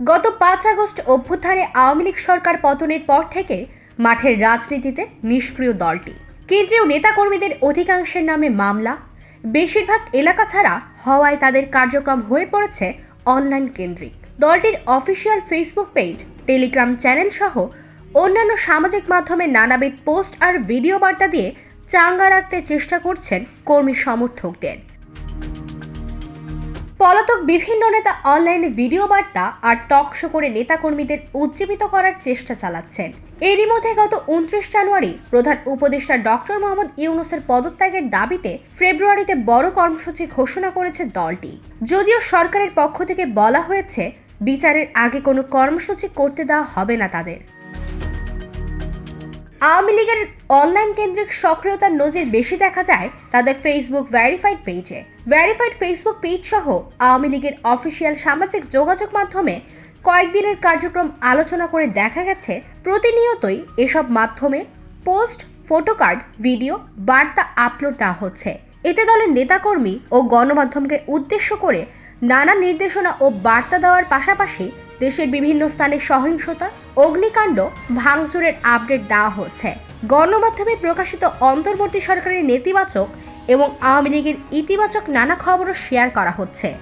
গত পাঁচ আগস্ট অভ্যুত্থানে আওয়ামী লীগ সরকার পতনের পর থেকে মাঠের রাজনীতিতে নিষ্ক্রিয় দলটি। কেন্দ্রীয় নেতাকর্মীদের অধিকাংশের নামে মামলা। বেশিরভাগ এলাকা ছাড়া হওয়ায় তাদের কার্যক্রম হয়ে পড়েছে অনলাইন কেন্দ্রিক। দলটির official Facebook page, Telegram channel সহ অন্যান্য সামাজিক মাধ্যমে নানাবিধ পোস্ট আর ভিডিও বার্তা দিয়ে চাঙ্গা রাখতে চেষ্টা করছেন কর্মী সমর্থকদের। পলাতক বিভিন্ন নেতা অনলাইনে ভিডিও বার্তা আর টক শো করে নেতাকর্মীদের উজ্জীবিত করার চেষ্টা চালাচ্ছেন। এরই মধ্যে গত উনত্রিশ জানুয়ারি প্রধান উপদেষ্টা ডক্টর মোহাম্মদ ইউনুসের পদত্যাগের দাবিতে ফেব্রুয়ারিতে বড় কর্মসূচি ঘোষণা করেছে দলটি। যদিও সরকারের পক্ষ থেকে বলা হয়েছে, বিচারের আগে কোনো কর্মসূচি করতে দেওয়া হবে না তাদের। আওয়ামী লীগের অনলাইন কেন্দ্রিক সক্রিয়তার নজির বেশি দেখা যায় তাদের ফেসবুক ভেরিফাইড পেজে ভেরিফাইড ফেসবুক পেজ সহ আওয়ামী লীগের অফিসিয়াল সামাজিক যোগাযোগ মাধ্যমে কয়েকদিনের কার্যক্রম আলোচনা করে দেখা গেছে, প্রতিনিয়তই এসব মাধ্যমে পোস্ট ফটোকার্ড ভিডিও বার্তা আপলোড দেওয়া হচ্ছে। এতে দলের নেতাকর্মী ও গণমাধ্যমকে উদ্দেশ্য করে নানা নির্দেশনা ও বার্তা দেওয়ার পাশাপাশি দেশের বিভিন্ন স্থানে সহিংসতা অগ্নিকাণ্ড ভাঙচুরের আপডেট দেওয়া হচ্ছে। গণমাধ্যমে প্রকাশিত অন্তর্বর্তী সরকারের নেতিবাচক এবং আওয়ামী লীগের ইতিবাচক নানা খবরও শেয়ার করা হচ্ছে।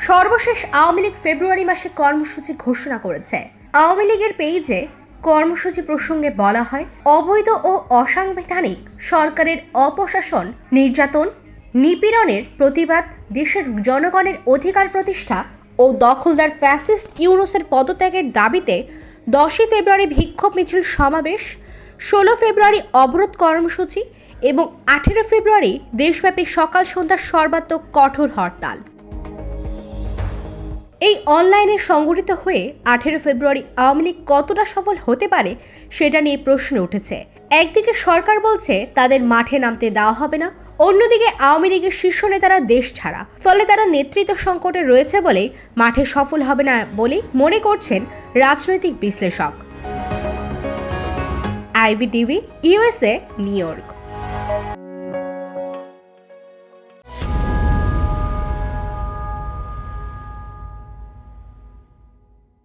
সর্বশেষ আওয়ামী লীগ ফেব্রুয়ারি মাসে কর্মসূচি ঘোষণা করেছে। আওয়ামী লীগের পেইজে কর্মসূচি প্রসঙ্গে বলা হয়, অবৈধ ও অসাংবিধানিক সরকারের অপশাসন নির্যাতন, নিপীড়নের প্রতিবাদ, দেশের জনগণের অধিকার প্রতিষ্ঠা ও দখলদার ফ্যাসিস্ট ইউনুসের পদত্যাগের দাবিতে দশই ফেব্রুয়ারি বিক্ষোভ মিছিল সমাবেশ, ষোলো ফেব্রুয়ারি অবরোধ কর্মসূচি এবং আঠেরো ফেব্রুয়ারি দেশব্যাপী সকাল সন্ধ্যা সর্বাত্মক কঠোর হরতাল। এই অনলাইনে সংগঠিত হয়ে আঠেরো ফেব্রুয়ারি আওয়ামী লীগ কতটা সফল হতে পারে সেটা নিয়ে প্রশ্ন উঠেছে। একদিকে সরকার বলছে তাদের মাঠে নামতে দেওয়া হবে না অন্যদিকে আওয়ামী লীগের শীর্ষ নেতারা দেশ ছাড়া। ফলে তারা নেতৃত্ব সংকটে রয়েছে বলে মাঠে সফল হবে না বলে মনে করছেন রাজনৈতিক বিশ্লেষক। IV TV, USA, New York.